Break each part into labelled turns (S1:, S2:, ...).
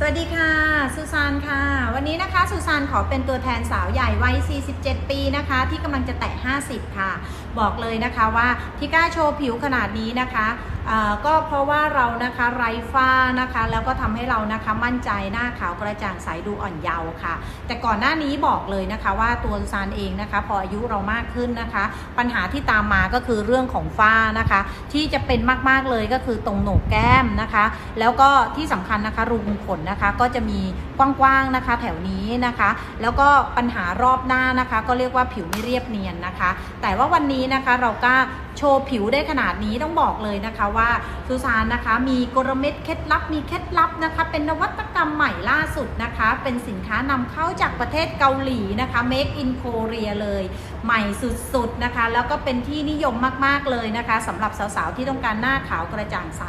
S1: สวัสดีค่ะสุซานค่ะ วันนี้นะคะสุซานขอเป็นตัวแทนสาวใหญ่วัย 47 ปีนะคะ ที่กำลังจะแตะ 50 ค่ะ บอกเลยนะคะว่าที่กล้าโชว์ผิวขนาดนี้นะคะ ก็เพราะว่าเรานะคะไร้ฝ้านะคะ แล้วก็ทำให้เรานะคะมั่นใจหน้าขาวกระจ่างใสดูอ่อนเยาว์ค่ะ แต่ก่อนหน้านี้บอกเลยนะคะว่าตัวซานเองนะคะ พออายุเรามากขึ้นนะคะ ปัญหาที่ตามมาก็คือเรื่องของฝ้านะคะ ที่จะเป็นมากๆเลยก็คือตรงโหนกแก้มนะคะ แล้วก็ที่สำคัญนะคะรูขุมขนนะคะก็จะมีกว้างๆนะคะ แถวนี้นะคะ แล้วก็ปัญหารอบหน้านะคะ ก็เรียกว่าผิวไม่เรียบเนียนนะคะ แต่ว่าวันนี้นะคะเราก็โชว์ผิวได้ขนาดนี้ต้องบอกเลยนะคะว่าซูซานนะคะ มีกลเม็ดเคล็ดลับมีเคล็ดลับนะคะ เป็นนวัตกรรมใหม่ล่าสุดนะคะ เป็นสินค้านำเข้าจากประเทศเกาหลีนะคะ Make in Korea เลย ใหม่สุดๆนะคะ แล้วก็เป็นที่นิยมมากๆเลยนะคะสำหรับสาวๆที่ต้องการหน้าขาวกระจ่างใส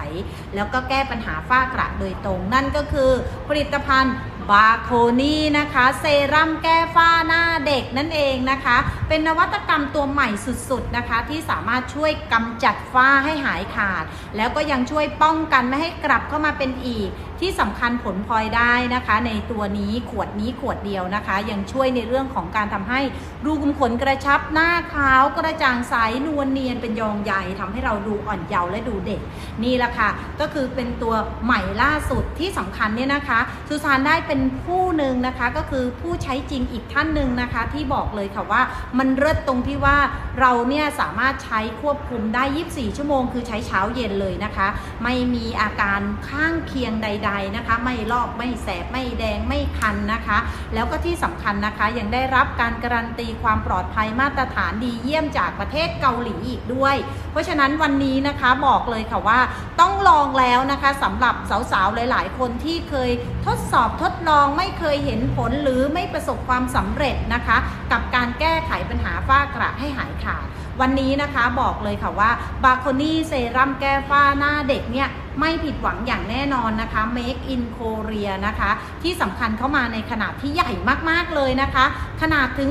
S1: แล้วก็แก้ปัญหาฝ้ากระโดยตรงนั่นก็คือผลิตภัณฑ์บาโคนี่นะคะ เซรั่มแก้ฝ้าหน้าเด็กนั่นเองนะคะ เป็นนวัตกรรมตัวใหม่สุดๆนะคะ ที่สามารถช่วยกำจัดฝ้าให้หายขาดแล้วก็ยังช่วยป้องกันไม่ให้กลับเข้ามาเป็นอีก ที่สำคัญผลพลอยได้นะคะ ในตัวนี้ขวดนี้ขวดเดียวนะคะ ยังช่วยในเรื่องของการทำให้รูขุมขนกระชับหน้าขาวกระจ่างใสนวลเนียนเป็นยองใหญ่ทำให้เราดูอ่อนเยาว์และดูเด็ก นี่แหละค่ะ ก็คือเป็นตัวใหม่ล่าสุดที่สำคัญเนี่ยนะคะซูซานได้เป็นผู้หนึ่งนะคะ ก็คือผู้ใช้จริงอีกท่านหนึ่งนะคะ ที่บอกเลยค่ะว่ามันเลิศตรงที่ว่าเราเนี่ยสามารถใช้ควบคุมได้ 24 ชั่วโมง คือใช้เช้าเย็นเลยนะคะ ไม่มีอาการข้างเคียงใดๆนะคะ ไม่ลอกไม่แสบไม่แดงไม่คันนะคะ แล้วก็ที่สำคัญนะคะยังได้รับการการันตีความปลอดภัยมาตรฐานดีเยี่ยมจากประเทศเกาหลีอีกด้วย เพราะฉะนั้นวันนี้นะคะบอกเลยค่ะว่าต้องลองแล้วนะคะสำหรับสาวๆหลาย ๆ คนที่เคยทดสอบทดลองไม่เคยเห็นผลหรือไม่ประสบความสำเร็จนะคะ กับการแก้ไขปัญหาฝ้ากระให้หายขาดวันนี้นะคะบอกเลยค่ะว่าบาโคนี่เซรั่มแก้ฝ้าหน้าเด็กเนี่ย ไม่ผิดหวังอย่างแน่นอนนะคะ Make in Korea นะคะ ที่สำคัญเข้ามาในขนาดที่ใหญ่มากๆเลยนะคะ ขนาดถึง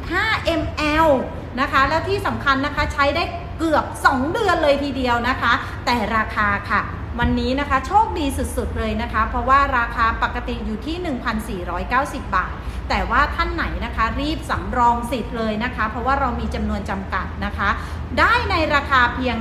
S1: 35 ml นะคะ แล้วที่สำคัญนะคะใช้ได้เกือบ 2 เดือนเลยทีเดียวนะคะ แต่ราคาค่ะวันนี้นะคะโชคดีสุดๆเลยนะคะ เพราะว่าราคาปกติอยู่ที่ 1,490 บาท แต่ว่าท่านไหนนะคะรีบสำรองสิทธิ์เลยนะคะ เพราะว่าเรามีจำนวนจำกัดนะคะ ได้ในราคาเพียง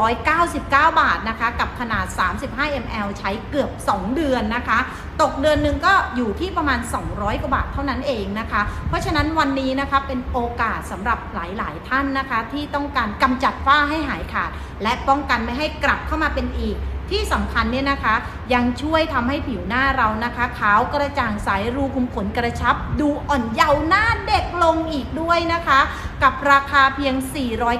S1: 499 บาทนะคะ กับขนาด 35 ml ใช้เกือบ 2 เดือนนะคะ ตกเดือนหนึ่งก็อยู่ที่ประมาณ 200 กว่าบาทเท่านั้นเองนะคะ เพราะฉะนั้นวันนี้นะคะเป็นโอกาสสำหรับหลาย ๆ ท่านนะคะ ที่ต้องการกำจัดฝ้าให้หายขาด และป้องกันไม่ให้กลับเข้ามาเป็นอีก ที่สำคัญเนี่ยนะคะ ยังช่วยทำให้ผิวหน้าเรานะคะขาวกระจ่างใสรูขุมขนกระชับ ดูอ่อนเยาว์หน้าเด็กลงอีกด้วยนะคะกับราคาเพียง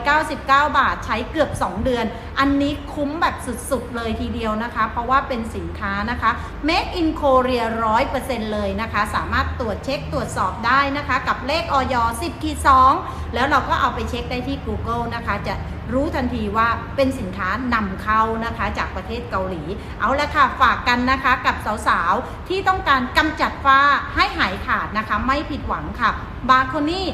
S1: 499 บาท ใช้เกือบ 2 เดือน อันนี้คุ้มแบบสุดๆ เลยทีเดียวนะคะ เพราะว่าเป็นสินค้านะคะ Make in Korea 100%เลยนะคะ สามารถตรวจเช็คตรวจสอบได้นะคะ กับเลขออย10ขีด2แล้วเราก็เอาไปเช็คได้ที่ Google นะคะ จะรู้ทันทีว่าเป็นสินค้านำเข้านะคะจากประเทศเกาหลี เอาละค่ะฝากกันนะคะกับสาวๆ ที่ต้องการกำจัดฝ้าให้หายขาดนะคะ ไม่ผิดหวังค่ะบาร์โคนี่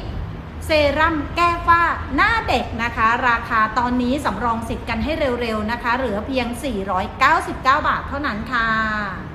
S1: เซรั่มแก้ฝ้าหน้าเด็กนะคะ ราคาตอนนี้สำรองสิทธิ์กันให้เร็วๆนะคะ เหลือเพียง 499 บาทเท่านั้นค่ะ